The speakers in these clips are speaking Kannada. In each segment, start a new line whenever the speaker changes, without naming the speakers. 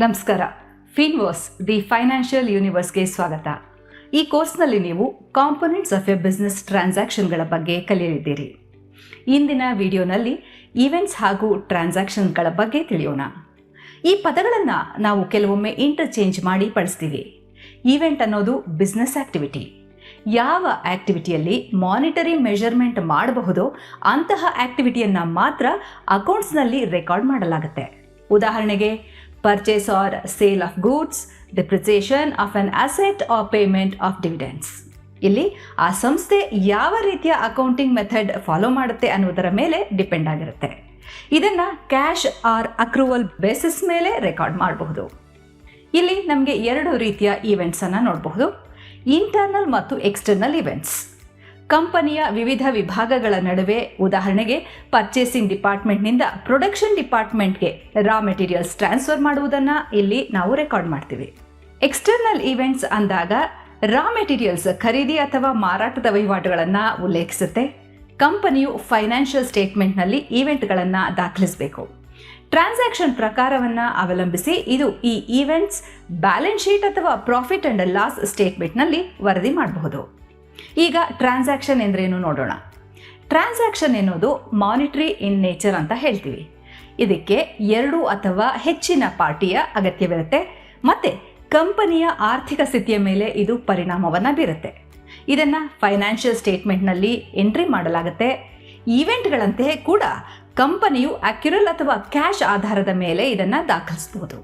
ನಮಸ್ಕಾರ. ಫಿನ್ವರ್ಸ್ ದಿ ಫೈನಾನ್ಷಿಯಲ್ ಯೂನಿವರ್ಸ್ಗೆ ಸ್ವಾಗತ. ಈ ಕೋರ್ಸ್ನಲ್ಲಿ ನೀವು ಕಾಂಪೊನೆಂಟ್ಸ್ ಆಫ್ ಎ ಬಿಸ್ನೆಸ್ ಟ್ರಾನ್ಸಾಕ್ಷನ್ಗಳ ಬಗ್ಗೆ ಕಲಿಯಲಿದ್ದೀರಿ. ಇಂದಿನ ವಿಡಿಯೋನಲ್ಲಿ ಈವೆಂಟ್ಸ್ ಹಾಗೂ ಟ್ರಾನ್ಸಾಕ್ಷನ್ಗಳ ಬಗ್ಗೆ ತಿಳಿಯೋಣ. ಈ ಪದಗಳನ್ನು ನಾವು ಕೆಲವೊಮ್ಮೆ ಇಂಟರ್ಚೇಂಜ್ ಮಾಡಿ ಬಳಸ್ತೀವಿ ಈವೆಂಟ್ ಅನ್ನೋದು ಬಿಸ್ನೆಸ್ ಆಕ್ಟಿವಿಟಿ ಯಾವ ಆಕ್ಟಿವಿಟಿಯಲ್ಲಿ ಮಾನಿಟರಿ ಮೆಷರ್ಮೆಂಟ್ ಮಾಡಬಹುದೋ ಅಂತಹ ಆಕ್ಟಿವಿಟಿಯನ್ನು ಮಾತ್ರ ಅಕೌಂಟ್ಸ್ನಲ್ಲಿ ರೆಕಾರ್ಡ್ ಮಾಡಲಾಗುತ್ತೆ. ಉದಾಹರಣೆಗೆ purchase or sale of goods, depreciation of an asset or payment of dividends. ಇಲ್ಲಿ ಆ ಸಂಸ್ಥೆ ಯಾವ ರೀತಿಯ ಅಕೌಂಟಿಂಗ್ ಮೆಥಡ್ ಫಾಲೋ ಮಾಡುತ್ತೆ ಅನ್ನೋದರ ಮೇಲೆ ಡಿಪೆಂಡ್ ಆಗಿರುತ್ತೆ. ಇದನ್ನು ಕ್ಯಾಶ್ ಆರ್ ಅಕ್ರೂವಲ್ ಬೇಸಿಸ್ ಮೇಲೆ ರೆಕಾರ್ಡ್ ಮಾಡಬಹುದು. ಇಲ್ಲಿ ನಮಗೆ ಎರಡು ರೀತಿಯ ಈವೆಂಟ್ಸನ್ನು ನೋಡಬಹುದು. ಇಂಟರ್ನಲ್ ಮತ್ತು ಎಕ್ಸ್ಟರ್ನಲ್ ಇವೆಂಟ್ಸ್ ಕಂಪನಿಯ ವಿವಿಧ ವಿಭಾಗಗಳ ನಡುವೆ ಉದಾಹರಣೆಗೆ ಪರ್ಚೇಸಿಂಗ್ ಡಿಪಾರ್ಟ್ಮೆಂಟ್ನಿಂದ ಪ್ರೊಡಕ್ಷನ್ ಡಿಪಾರ್ಟ್ಮೆಂಟ್ಗೆ ರಾ ಮೆಟೀರಿಯಲ್ಸ್ ಟ್ರಾನ್ಸ್ಫರ್ ಮಾಡುವುದನ್ನು ಇಲ್ಲಿ ನಾವು ರೆಕಾರ್ಡ್ ಮಾಡ್ತೀವಿ. ಎಕ್ಸ್ಟರ್ನಲ್ ಈವೆಂಟ್ಸ್ ಅಂದಾಗ ರಾ ಮೆಟೀರಿಯಲ್ಸ್ ಖರೀದಿ ಅಥವಾ ಮಾರಾಟದ ವಹಿವಾಟುಗಳನ್ನು ಉಲ್ಲೇಖಿಸುತ್ತೆ. ಕಂಪನಿಯು ಫೈನಾನ್ಷಿಯಲ್ ಸ್ಟೇಟ್ಮೆಂಟ್ನಲ್ಲಿ ಈವೆಂಟ್ಗಳನ್ನು ದಾಖಲಿಸಬೇಕು. ಟ್ರಾನ್ಸಾಕ್ಷನ್ ಪ್ರಕಾರವನ್ನು ಅವಲಂಬಿಸಿ ಇದು ಈ ಈವೆಂಟ್ಸ್ ಬ್ಯಾಲೆನ್ಸ್ ಶೀಟ್ ಅಥವಾ ಪ್ರಾಫಿಟ್ ಅಂಡ್ ಲಾಸ್ ಸ್ಟೇಟ್ಮೆಂಟ್ನಲ್ಲಿ ವರದಿ ಮಾಡಬಹುದು. ಈಗ ಟ್ರಾನ್ಸಾಕ್ಷನ್ ಎಂದ್ರೇನು ನೋಡೋಣ. ಟ್ರಾನ್ಸಾಕ್ಷನ್ ಎನ್ನುವುದು ಮಾನಿಟ್ರಿ ಇನ್ ನೇಚರ್ ಅಂತ ಹೇಳ್ತೀವಿ. ಇದಕ್ಕೆ ಎರಡು ಅಥವಾ ಹೆಚ್ಚಿನ ಪಾರ್ಟಿಯ ಅಗತ್ಯವಿರುತ್ತೆ, ಮತ್ತು ಕಂಪನಿಯ ಆರ್ಥಿಕ ಸ್ಥಿತಿಯ ಮೇಲೆ ಇದು ಪರಿಣಾಮವನ್ನು ಬೀರುತ್ತೆ. ಇದನ್ನು ಫೈನಾನ್ಷಿಯಲ್ ಸ್ಟೇಟ್ಮೆಂಟ್ನಲ್ಲಿ ಎಂಟ್ರಿ ಮಾಡಲಾಗುತ್ತೆ. ಈವೆಂಟ್ಗಳಂತೆ ಕೂಡ ಕಂಪನಿಯು ಅಕ್ಯುರಲ್ ಅಥವಾ ಕ್ಯಾಶ್ ಆಧಾರದ ಮೇಲೆ ಇದನ್ನು ದಾಖಲಿಸಬಹುದು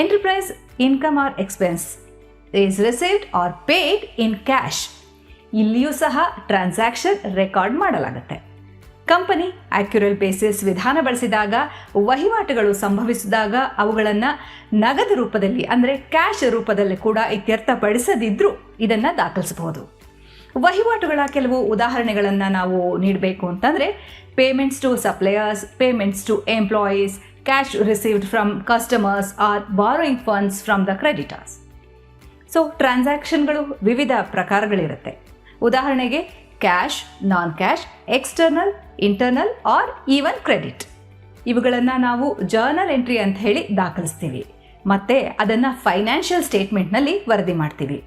enterprise income or expense is received or paid in cash ಇಲ್ಲಿಯೂ ಸಹ ಟ್ರಾನ್ಸಾಕ್ಷನ್ ರೆಕಾರ್ಡ್ ಮಾಡಲಾಗುತ್ತೆ. ಕಂಪನಿ ಆಕ್ಯುರಲ್ ಬೇಸಿಸ್ ವಿಧಾನ ಬಳಸಿದಾಗ, ವಹಿವಾಟುಗಳು ಸಂಭವಿಸಿದಾಗ ಅವುಗಳನ್ನು ನಗದು ರೂಪದಲ್ಲಿ ಅಂದರೆ ಕ್ಯಾಶ್ ರೂಪದಲ್ಲಿ ಕೂಡ ಇತ್ಯರ್ಥಪಡಿಸದಿದ್ದರೂ ಇದನ್ನು ದಾಖಲಿಸಬಹುದು. ವಹಿವಾಟುಗಳ ಕೆಲವು ಉದಾಹರಣೆಗಳನ್ನು ನಾವು ನೀಡಬೇಕು ಅಂತಂದರೆ payments to suppliers payments to employees cash received from customers or borrowing funds from the creditors so ಟ್ರಾನ್ಸಾಕ್ಷನ್ಗಳು ವಿವಿಧ ಪ್ರಕಾರಗಳಿರುತ್ತೆ. ಉದಾಹರಣೆಗೆ cash non cash external internal or even credit ಇವುಗಳನ್ನು ನಾವು ಜರ್ನಲ್ ಎಂಟ್ರಿ ಅಂತ ಹೇಳಿ ದಾಖಲಿಸ್ತೀವಿ. ಮತ್ತು ಅದನ್ನು ಫೈನಾನ್ಷಿಯಲ್ ಸ್ಟೇಟ್ಮೆಂಟ್ನಲ್ಲಿ ವರದಿ ಮಾಡ್ತೀವಿ.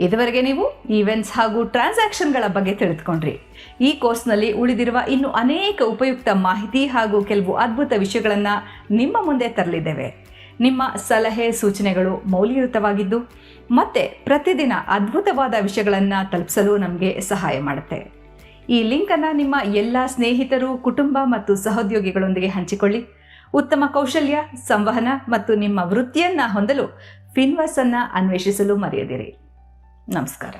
ಇದುವರೆಗೆ ನೀವು ಈವೆಂಟ್ಸ್ ಹಾಗೂ ಟ್ರಾನ್ಸಾಕ್ಷನ್ಗಳ ಬಗ್ಗೆ ತಿಳಿದುಕೊಂಡ್ರಿ. ಈ ಕೋರ್ಸ್ನಲ್ಲಿ ಉಳಿದಿರುವ ಇನ್ನು ಅನೇಕ ಉಪಯುಕ್ತ ಮಾಹಿತಿ ಹಾಗೂ ಕೆಲವು ಅದ್ಭುತ ವಿಷಯಗಳನ್ನು ನಿಮ್ಮ ಮುಂದೆ ತರಲಿದ್ದೇವೆ. ನಿಮ್ಮ ಸಲಹೆ ಸೂಚನೆಗಳು ಮೌಲ್ಯಯುತವಾಗಿದ್ದು, ಮತ್ತೆ ಪ್ರತಿದಿನ ಅದ್ಭುತವಾದ ವಿಷಯಗಳನ್ನು ತಲುಪಿಸಲು ನಮಗೆ ಸಹಾಯ ಮಾಡುತ್ತೆ. ಈ ಲಿಂಕನ್ನು ನಿಮ್ಮ ಎಲ್ಲ ಸ್ನೇಹಿತರು, ಕುಟುಂಬ ಮತ್ತು ಸಹೋದ್ಯೋಗಿಗಳೊಂದಿಗೆ ಹಂಚಿಕೊಳ್ಳಿ. ಉತ್ತಮ ಕೌಶಲ್ಯ, ಸಂವಹನ ಮತ್ತು ನಿಮ್ಮ ವೃತ್ತಿಯನ್ನು ಹೊಂದಲು ಫಿನ್ವಸ್ ಅನ್ನು ಅನ್ವೇಷಿಸಲು ಮರೆಯದಿರಿ. ನಮಸ್ಕಾರ.